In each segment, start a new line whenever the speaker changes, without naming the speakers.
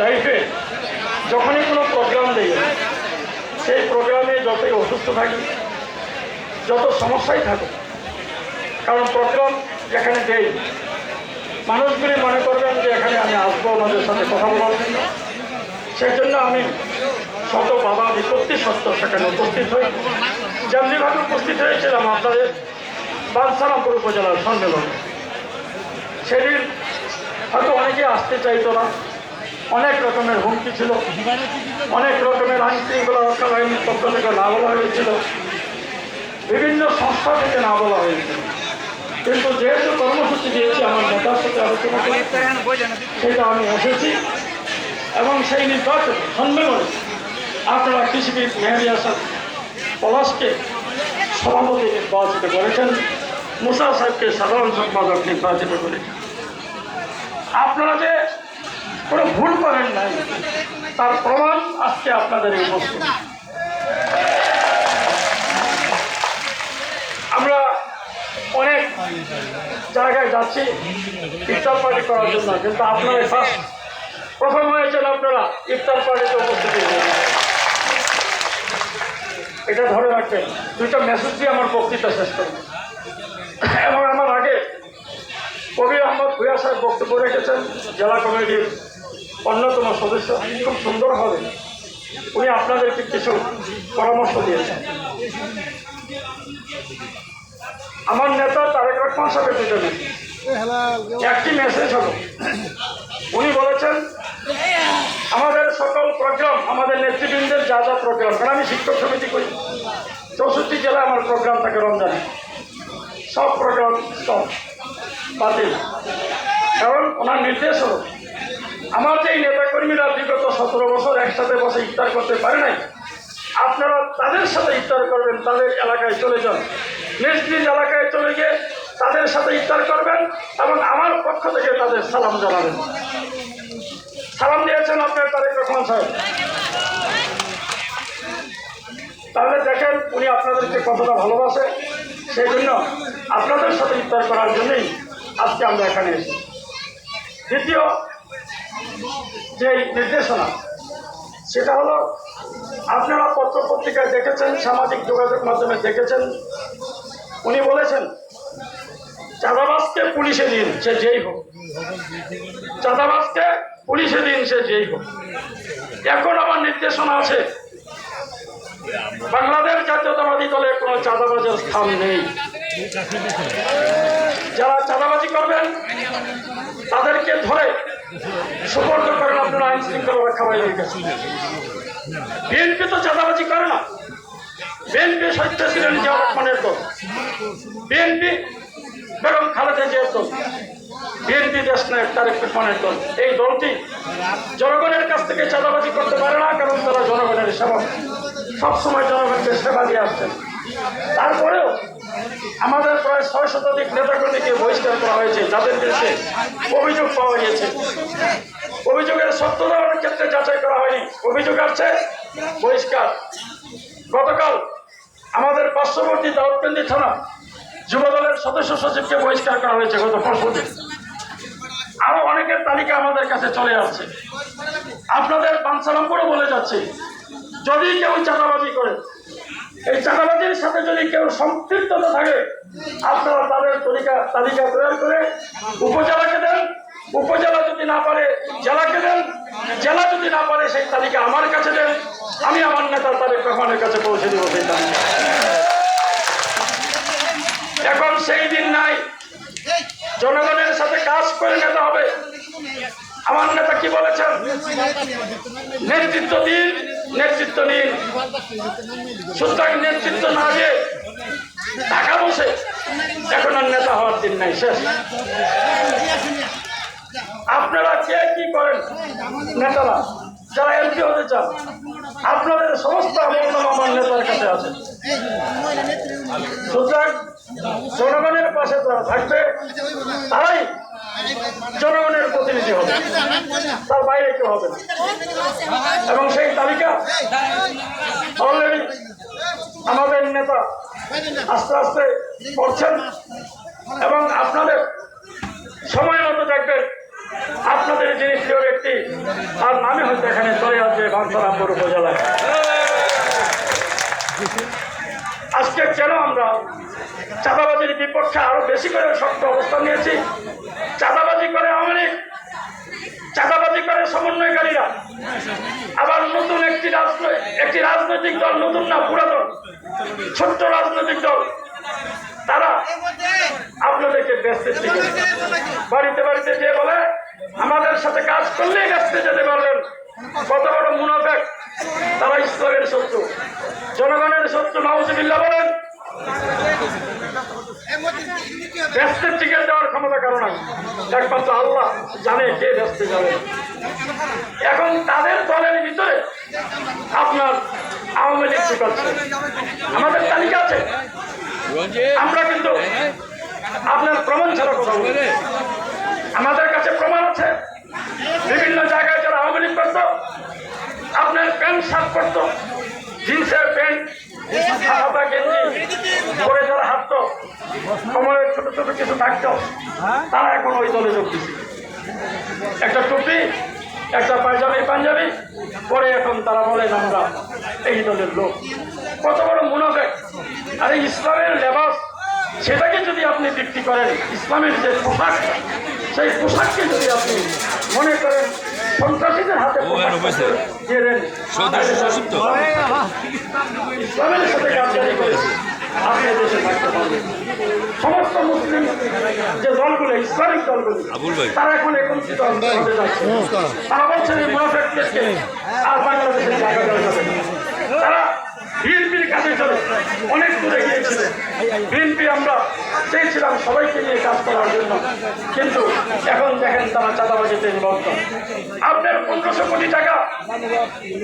লাইফে যখনই কোনো প্রোগ্রাম দেই সেই প্রোগ্রামে যতই অসুস্থ থাকি, যত সমস্যাই থাকুক, কারণ প্রোগ্রাম যেখানে দেই, মানুষগুলি মনে করবেন যে এখানে আমি আসব, ওনাদের সাথে কথা বলার জন্য সেই জন্য আমি শত বাবা বিপত্তি সত্ত্বেও সেখানে উপস্থিত হই। যেমনিভাবে উপস্থিত হয়েছিলাম আপনাদের বাদসারামপুর উপজেলার সম্মেলনে সেদিন হয়তো অনেকে আসতে চাইতো না। অনেক রকমের হুমকি ছিল। অনেক রকমের আইন শৃঙ্খলা রক্ষা বাহিনীর পক্ষ থেকে না বলা হয়েছিল। বিভিন্ন সংস্থা থেকে না বলা হয়েছিল। কিন্তু যেহেতু কর্মসূচি দিয়েছি, আমার নেতার সাথে আলোচনা করে সেটা আমি এসেছি এবং সেই নির্বাচন সম্মেলনে আপনারা কৃষিবিদ মেহেদি হাসান পলাশকে সভাপতি নির্বাচিত করেছেন। মুসা সাহেবকে সাধারণ সম্পাদক নির্বাচিত করেছেন। আপনারা যে কোনো ভুল করেন নাই। তার প্রমাণ আজকে আপনাদের এই উপস্থিত। আমরা অনেক জায়গায় যাচ্ছি, ইফতার পার্টি করার জন্য। কিন্তু আপনারা ফার্স্ট প্রথম হয়েছেন আপনারা ইফতার পার্টিতে উপস্থিত এটা ধরে রাখবেন, দুইটা মেসেজ দিয়ে আমার বক্তৃতা শেষ করব। এবং আমার আগে কবির আহমদ ভুয়া সাহেব বক্তব্য রেখেছেন, জেলা কমিটির অন্যতম সদস্য খুব সুন্দর হবে। উনি আপনাদেরকে কিছু পরামর্শ দিয়েছেন। আমার নেতা তারেক রহমান দুটো মেসেজ একটি মেসেজ হলো। উনি বলেছেন, আমাদের সকল প্রোগ্রাম আমাদের নেতৃবৃন্দের যা যা প্রোগ্রাম কারণ আমি শিক্ষক সমিতি করি। চৌষট্টি জেলায় আমার প্রোগ্রাম থাকে রমজানে। সব প্রোগ্রাম সব বাতিল। কারণ ওনার নির্দেশ হলো আমার যে যেই নেতাকর্মীরা বিগত সতেরো বছর একসাথে বসে ইফতার করতে পারে নাই, আপনারা তাদের সাথে ইফতার করবেন, তাদের এলাকায় চলে যান। নিজ নিজ এলাকায় চলে গিয়ে তাদের সাথে ইফতার করবেন এবং আমার পক্ষ থেকে তাদের সালাম জানাবেন। সালাম দিয়েছেন আপনার তারেক রহমান সাহেব। তাহলে দেখেন, উনি আপনাদেরকে কতটা ভালোবাসে, সেই জন্য আপনাদের সাথে ইফতার করার জন্যই আজকে আমরা এখানে এসেছি। দ্বিতীয় যে নির্দেশনা, সেটা হলো আপনারা পত্র পত্রিকায় দেখেছেন, সামাজিক যোগাযোগ মাধ্যমে দেখেছেন। উনি বলেছেন চাঁদাবাসকে পুলিশে দিন, সে যেই হোক। চাঁদাবাসকে পুলিশে দিন, সে যেই হোক। এখন আমার নির্দেশনা আছে, বাংলাদেশ জাতীয়তাবাদী দলে কোনো চাঁদাবাজের স্থান নেই। যারা চাঁদাবাজি করবেন, তাদেরকে ধরে সুপর্দ করেন আপনারা, আইন শৃঙ্খলা রক্ষা বাহিনীর কাছে। বিএনপি তো চাঁদাবাজি করে না। বিএনপি সত্য ছিলেন জিয়া রহমানের দল। বিএনপি বেগম খালেদা জিয়ার দল। বিএনপি দেশ নায়ক তারেক রহমানের দল। এই দলটি জনগণের কাছ থেকে চাঁদাবাজি করতে পারে না, কারণ তারা জনগণের সেবা সবসময় জনগণকে সেবা দিয়ে আসছেন। তারপরেও আমাদের প্রায় ছয় শতাধিক নেতাকর্মীকে বহিষ্কার করা হয়েছে, যাদের বিরুদ্ধে অভিযোগ পাওয়া গিয়েছে। অভিযোগের সত্যতার ক্ষেত্রে যাচাই করা হয়নি। অভিযোগ আছে বহিষ্কার। গতকাল আমাদের পার্শ্ববর্তী দাউদকান্দি থানা যুবদলের সদস্য সচিবকে বহিষ্কার করা হয়েছে গত পরশু দিন। আরও অনেকের তালিকা আমাদের কাছে চলে আসছে। আপনাদের পানসালামপুরও বলে যাচ্ছে, যদি কেউ চাঁদাবাজি করে এই চাঁদাবাজির সাথে যদি কেউ সম্পৃক্ততা থাকে, আপনারা তাদের তালিকা তালিকা তৈরি করে উপজেলাকে দেন। উপজেলা যদি না পারে, জেলাকে দেন। জেলা যদি না পারে, সেই তালিকা আমার কাছে দেন। আমি আমার নেতা তারেক রহমানের কাছে পৌঁছে দেবো সেই তালিকা। এখন সেই দিন নাই। জনগণের সাথে কাজ করে নিতে হবে। আমার নেতা কি বলেছেন? নেতৃত্ব দিন। নেতৃত্ব নিন। সুতরাং নেতৃত্ব না দিয়ে টাকা বসে এখন আর নেতা হওয়ার দিন নাই, শেষ। আপনারা কে কি করেন? নেতারা, যারা এমপি হতে চান, আপনাদের সমস্ত আমার নেতার কাছে আছে। সুতরাং জনগণের পাশে তারা থাকবে, তারাই জনগণের প্রতিনিধি হবে। তার বাইরে কেউ হবে না। এবং সেই তালিকা অলরেডি আমাদের নেতা আস্তে আস্তে করছেন এবং আপনাদের সময় মতো দেখবেন আপনাদের যিনি প্রিয় ব্যক্তি, তার নামে হয়তো এখানে চলে আসবে বাঞ্ছারামপুর উপজেলায়। আজকে কেন আমরা চাঁদাবাজির বিপক্ষে আরও বেশি করে শক্ত অবস্থান নিয়েছি? করে আওয়ামী লীগ, চাঁদাবাজি করে সমন্বয়কারীরা। আবার নতুন একটি একটি রাজনৈতিক দল, নতুন না, পুরাতন, ছোট্ট রাজনৈতিক দল। তারা আপনাদেরকে ব্যস্ত বাড়িতে বাড়িতে যে বলে, আমাদের সাথে কাজ করলেই ব্যস্ত যেতে পারবেন। কত বড় মুনাফেক। তারা ইসলামের শত্রু। জনগণের শত্রু মাহমুদুল্লাহ বলেন। ব্যস্তের টিকিট ক্ষমতা কারণ নাই একমাত্র আল্লাহ জানে কে ব্যস্তে যাবে। এখন তাদের দলের ভিতরে আপনার আওয়ামী লীগ ঢুকাচ্ছে আমাদের তালিকা আছে। আমরা কিন্তু আপনার প্রমাণ ছাড়া কথা বলি। আমাদের কাছে প্রমাণ আছে। বিভিন্ন জায়গায় যারা আওয়ামী লীগ করতো, আপনার প্যান্ট শার্ট করতো জিন্সের প্যান্ট হাতা গেঞ্জি পরে যারা হাঁটতো। কোমরে ছোট ছোট কিছু থাকতো। তারা এখন ওই দলে যোগ দিচ্ছে। একটা টুপি একটা পাঞ্জাবি পাঞ্জাবি পরে এখন তারা বলেন আমরা এই দলের লোক। কত বড় মুনাফেক আর এই ইসলামের লেবাস সেটাকে যদি আপনি বিক্রি করেন ইসলামের যে পোশাক সেই পোশাককে যদি আপনি মনে করেন সন্ত্রাসীদের হাতে ইসলামের সাথে কাজকারি করেছে আপনি দেশে থাকতে পারবেন। সমস্ত মুসলিম যে দলগুলো ইসলামিক দলগুলো তারা এখন একত্রিত হতে যাচ্ছে। তারা বলছেন এই মুনাফেকদেরকে আর বাংলাদেশের জায়গা দেওয়া যাবে না। বিএনপির কাছে অনেক দূরে গিয়েছিলেন বিএনপি আমরা চেয়েছিলাম সবাইকে নিয়ে কাজ করার জন্য। কিন্তু এখন দেখেন তারা চাঁদাবাজিতে নিবদ্ধ আপনার পনেরোশো কোটি টাকা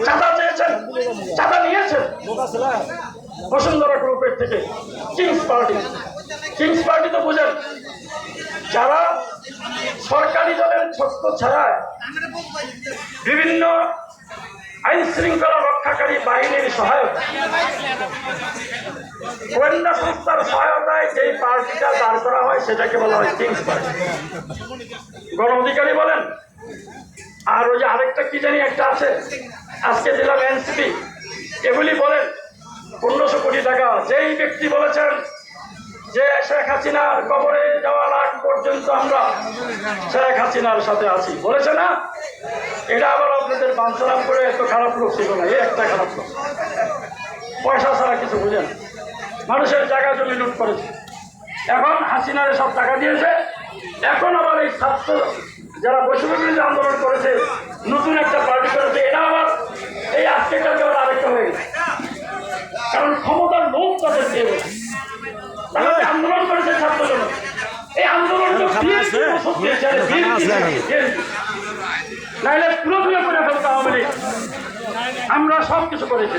চাঁদা চেয়েছেন, চাঁদা নিয়েছেন। বসুন্ধরা গ্রুপের থেকে কিংস পার্টি কিংস পার্টি তো বুঝেন, যারা সরকারি দলের ছোট্ট ছাড়ায় বিভিন্ন আইন শৃঙ্খলা রক্ষাকারী বাহিনীর সহায়তা গোয়েন্দা সংস্থার সহায়তায় যেই পার্টিটা দাঁড় করা হয়, সেটাকে বলা হয় কিংস পার্টি। গণ অধিকারী বলেন, আর ওই যে আরেকটা কি জানি একটা আছে, আজকে দিলাম এনসিপি। এগুলি বলেন, পনেরোশো কোটি টাকা। যেই ব্যক্তি বলেছেন যে শেখ হাসিনার কবরে যাওয়ার আগ পর্যন্ত আমরা শেখ হাসিনার সাথে আছি। বলেছে না? এটা আবার আপনাদের বাঞ্ছনাম করে এত খারাপ লোক ছিল না এই একটা খারাপ লোক। পয়সা ছাড়া কিছু বুঝেন মানুষের জায়গা জমি লুট করেছে। এখন হাসিনারে সব টাকা দিয়েছে। এখন আবার এই ছাত্র যারা বৈষম্য বিরোধী আন্দোলন করেছে নতুন একটা পার্টি করেছে এরা আবার এই আজকে কালকে আবার আরেকটা হয়ে গেছে। কারণ ক্ষমতার লোক তাদের দিয়ে গেছে। তারা আন্দোলন করেছে ছাত্র জনতা এই আন্দোলন নাইলে পুরোপুরি করে ফেলতে হবে আমরা সব কিছু করেছি।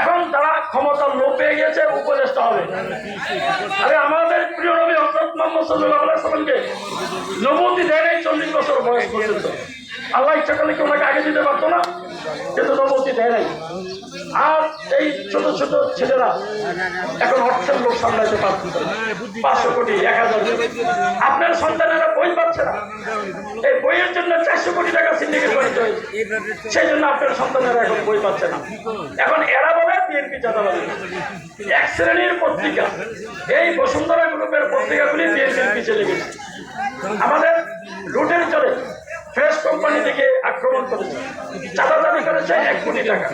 এখন তারা ক্ষমতা লোপ পেয়ে গেছে, উপদেষ্টা হবে। আরে আমাদের প্রিয় রবি হজরত মোহাম্মদ সাল্লাহ সাল্লামকে নবতী দেয় চল্লিশ বছর বয়স পর্যন্ত। আল্লাহ ইচ্ছা করলে কি ওনাকে আগে দিতে পারতো না? কিন্তু নবতী দেয় নাই। আর এই ছোট ছোট ছেলেরা এখন অর্থের লোক সামলাইতে পারছে পাঁচশো কোটি, এক হাজার আপনার সন্তানেরা বই পাচ্ছে না। এই বইয়ের জন্য চারশো কোটি টাকা সিন্ডিকেট করতে হয়েছে। সেই জন্য আপনার সন্তানেরা এখন বই পাচ্ছে না। এখন এরা বলে বিএনপি চাঁদাবাজি এক শ্রেণির পত্রিকা। এই বসুন্ধরা গ্রুপের পত্রিকাগুলি বিএনপির পিছিয়ে লেগেছে। আমাদের লুটের চলে। ফ্রেশ কোম্পানি থেকে আক্রমণ করেছে। চাঁদা দাবি করেছে, এক কোটি টাকা।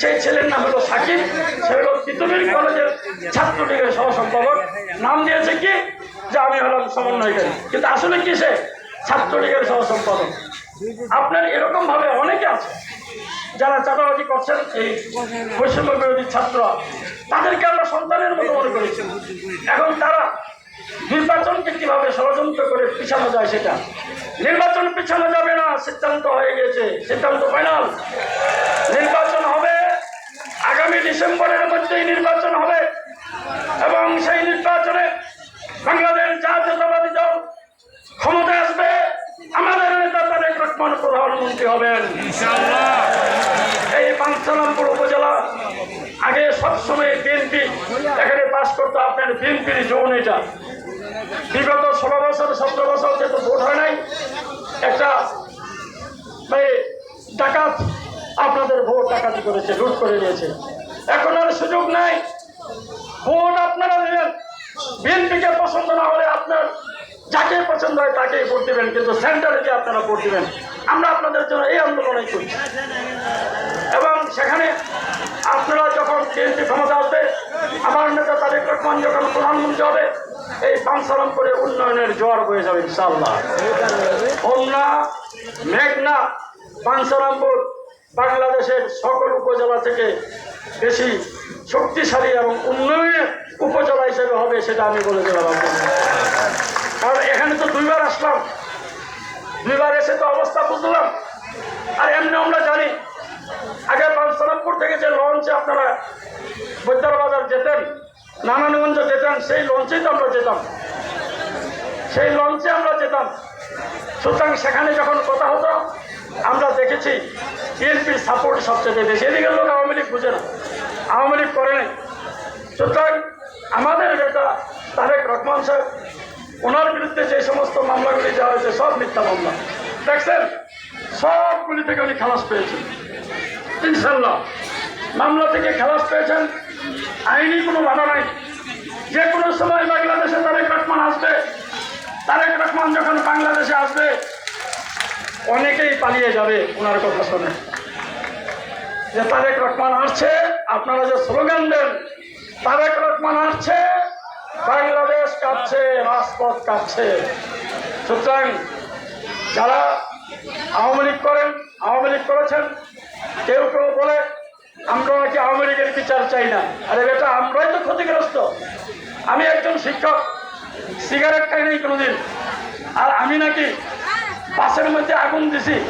সেই ছেলের নাম হলো সাকিব, সে হলো তিতুমির কলেজের ছাত্রলীগের সহ সম্পাদক নাম দিয়েছে কি? যে আমি হলাম সমন্বয়কারী। কিন্তু আসলে কি সে? ছাত্রলীগের সহ সম্পাদক আপনার এরকম ভাবে অনেকে আছে যারা চাঁদাবাজি করছেন, এই বৈষম্য বিরোধী ছাত্ররা তাদেরকে আমরা সন্তানের মতো মনে করেছি এখন তারা নির্বাচনকে কীভাবে ষড়যন্ত্র করে পিছানো যায় সেটা? নির্বাচন পিছানো না সিদ্ধান্ত হয়ে গেছে সিদ্ধান্ত ফাইনাল নির্বাচন হবে আগামী ডিসেম্বরের মধ্যেই নির্বাচন হবে এবং সেই নির্বাচনে বাংলাদেশ জাতীয়তাবাদী দল ক্ষমতায় আসবে। আমাদের নেতা তারেক রহমান প্রধানমন্ত্রী হবেন। এই পাঁচসালামপুর উপজেলা আগে সবসময় বিএনপি এখানে পাশ করতো আপনার বিএনপির জোন এটা। বিগত ষোলো বছর সতেরো বছর যেহেতু ভোট হয় নাই একটা হয়ে টাকা আপনাদের ভোট ডাকাতি করেছে, লুট করে নিয়েছে। এখন আর সুযোগ নাই। ভোট আপনারা দেবেন। বিএনপিকে পছন্দ না হলে আপনার যাকে পছন্দ হয় তাকেই ভোট দেবেন, কিন্তু সেন্টারে গিয়ে আপনারা ভোট দেবেন। আমরা আপনাদের জন্য এই আন্দোলনই করি এবং সেখানে আপনারা যখন বিএনপি ক্ষমতা আসবে, আমার নেতা তারেক রহমান যখন প্রধানমন্ত্রী হবে, এই পাঞ্চারম করে উন্নয়নের জ্বর হয়ে যাবে ইনশাল্লাহ মেঘনা পাঁচসালামপুর বাংলাদেশের সকল উপজেলা থেকে বেশি শক্তিশালী এবং উন্নয়নের উপজেলা হিসেবে হবে সেটা আমি বলে দিলাম কারণ এখানে তো দুইবার আসলাম, দুইবার এসে তো অবস্থা বুঝলাম। আর এমনি আমরা জানি, আগে পাঁচসালামপুর থেকে যে লঞ্চে আপনারা বৈদ্যার বাজার যেতেন নানানগঞ্জ যেতেন সেই লঞ্চেই তো আমরা যেতাম। সেই লঞ্চে আমরা যেতাম। সুতরাং সেখানে যখন কথা হতো, আমরা দেখেছি বিএনপির সাপোর্ট সবচেয়ে বেশি। এদিকের লোক আওয়ামী লীগ বুঝে না, আওয়ামী লীগ করে নাই। সুতরাং আমাদের নেতা তারেক রহমান সাহেব, ওনার বিরুদ্ধে যে সমস্ত মামলাগুলি দেওয়া হয়েছে, সব মিথ্যা মামলা। দেখছেন সবগুলি থেকে উনি খালাস পেয়েছেন। ইনশাল্লাহ মামলা থেকে খালাস পেয়েছেন। আইনি কোনো বাধা নাই। যে কোনো সময় বাংলাদেশে তারেক রহমান আসবে তারেক রহমান যখন বাংলাদেশে আসবে, অনেকেই পালিয়ে যাবে ওনার কথা শুনে। যে তারেক রহমান আসছে, আপনারা যে স্লোগান দেন, তারেক রহমান আসছে, বাংলাদেশ কাঁপছে, রাজপথ কাঁপছে। সুতরাং যারা আওয়ামী লীগ করেন, আওয়ামী লীগ করেছেন, কেউ কেউ বলে, আমরা নাকি আওয়ামী লীগের বিচার চাই না। আরে বেটা, আমরাই তো ক্ষতিগ্রস্ত। আমি একজন শিক্ষক। সিগারেট খাই নাই কোনোদিন। আর আমি নাকি বাসের মধ্যে আগুন দিছি।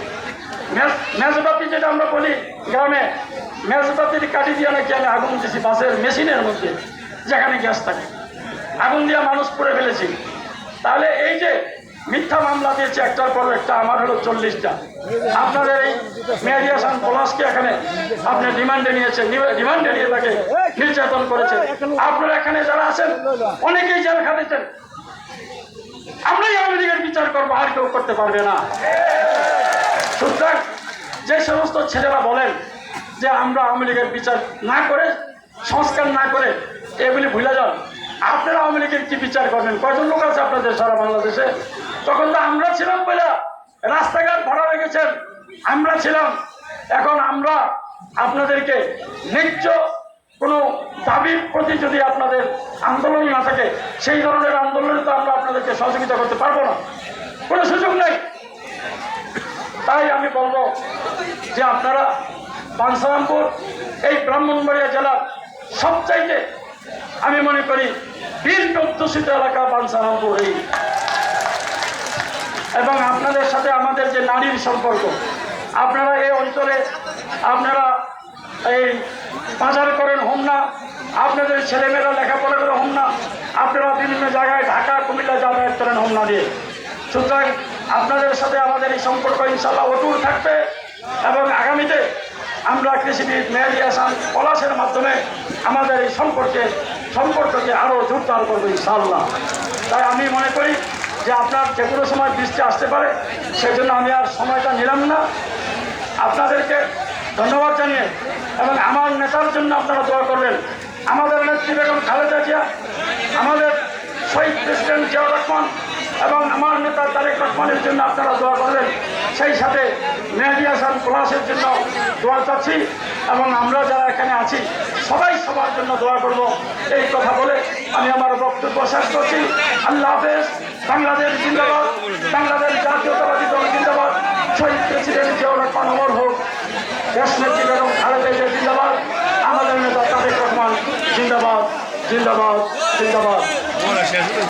মেজ- মেজবাতি যেটা আমরা বলি গ্রামে, মেজবাতির কাটি দিয়ে নাকি আমি আগুন দিছি বাসের মেশিনের মধ্যে, যেখানে গ্যাস থাকে। আগুন দিয়ে মানুষ পড়ে ফেলেছি। তাহলে এই যে মিথ্যা মামলা দিয়েছে একটার পর একটা, আমার হলো চল্লিশটা। আপনাদের এই মেয়াদিয়াসান পলাশকে এখানে আপনি রিমান্ডে নিয়েছেন রিমান্ডে নিয়ে তাকে নির্যাতন করেছেন। আপনারা এখানে যারা আছেন, অনেকেই জেল খাটেছেন আমরাই লীগের বিচার করব, আর কেউ করতে পারবে না। সুতরাং যে সমস্ত ছেলেরা বলেন যে আমরা লীগের বিচার না করে, সংস্কার না করে এগুলি ভুলে যান। আপনারা আওয়ামী লীগের কি বিচার করবেন? কয়জন লোক আছে আপনাদের সারা বাংলাদেশে? তখন তো আমরা ছিলাম বলে রাস্তাঘাট ভাড়া রেখেছেন। আমরা ছিলাম। এখন আমরা আপনাদেরকে ন্যায্য কোনো দাবির প্রতি যদি আপনাদের আন্দোলন না থাকে, সেই ধরনের আন্দোলনে তো আমরা আপনাদেরকে সহযোগিতা করতে পারব না। কোনো সুযোগ নেই। তাই আমি বলব যে আপনারা পানসারামপুর এই ব্রাহ্মণবাড়িয়া জেলার সবচাইতে আমি মনে করি অধ্যুষিত এলাকা পানসারামপুর এই এবং আপনাদের সাথে আমাদের যে নারীর সম্পর্ক, আপনারা এই অঞ্চলে, আপনারা এই বাজার করেন হোম না, আপনাদের ছেলেমেয়েরা লেখাপড়া করে হোম না, আপনারা বিভিন্ন জায়গায় ঢাকা, কুমিল্লা যাতায়াত করেন হোম না দিয়ে সুতরাং আপনাদের সাথে আমাদের এই সম্পর্ক ইনশাল্লাহ অটুট থাকবে। আমরা কৃষিবিদ মেহেদি পলাশের মাধ্যমে আমাদের এই সম্পর্কে, সম্পর্ককে আরও জোরদার করব ইনশাল্লাহ তাই আমি মনে করি যে আপনার যে কোনো সময় বৃষ্টি আসতে পারে, সেজন্য আমি আর সময়টা নিলাম না। আপনাদেরকে ধন্যবাদ জানিয়ে এবং আমার নেতার জন্য আপনারা দোয়া করবেন। আমাদের নেত্রী বেগম খালেদা জিয়া, আমাদের শহীদ প্রেসিডেন্ট জিয়াউর রহমান এবং আমার নেতা তারেক রহমানের জন্য আপনারা দোয়া করবেন। সেই সাথে মেহেদি হাসান পলাশের জন্য দোয়া চাচ্ছি এবং আমরা যারা এখানে আছি, সবাই সবার জন্য দোয়া করব। এই কথা বলে আমি আমার বক্তব্য শেষ করছি। আল্লাহ হাফেজ, বাংলাদেশ জিন্দাবাদ, বাংলাদেশ জাতীয়তাবাদী দল জিন্দাবাদ, শহীদ প্রেসিডেন্ট জিয়াউর রহমান অমর হোক দেশনেত্রী বেগম খালেদা জিয়া জিন্দাবাদ, আমাদের নেতা তারেক রহমান জিন্দাবাদ জিন্দাবাদ জিন্দাবাদ।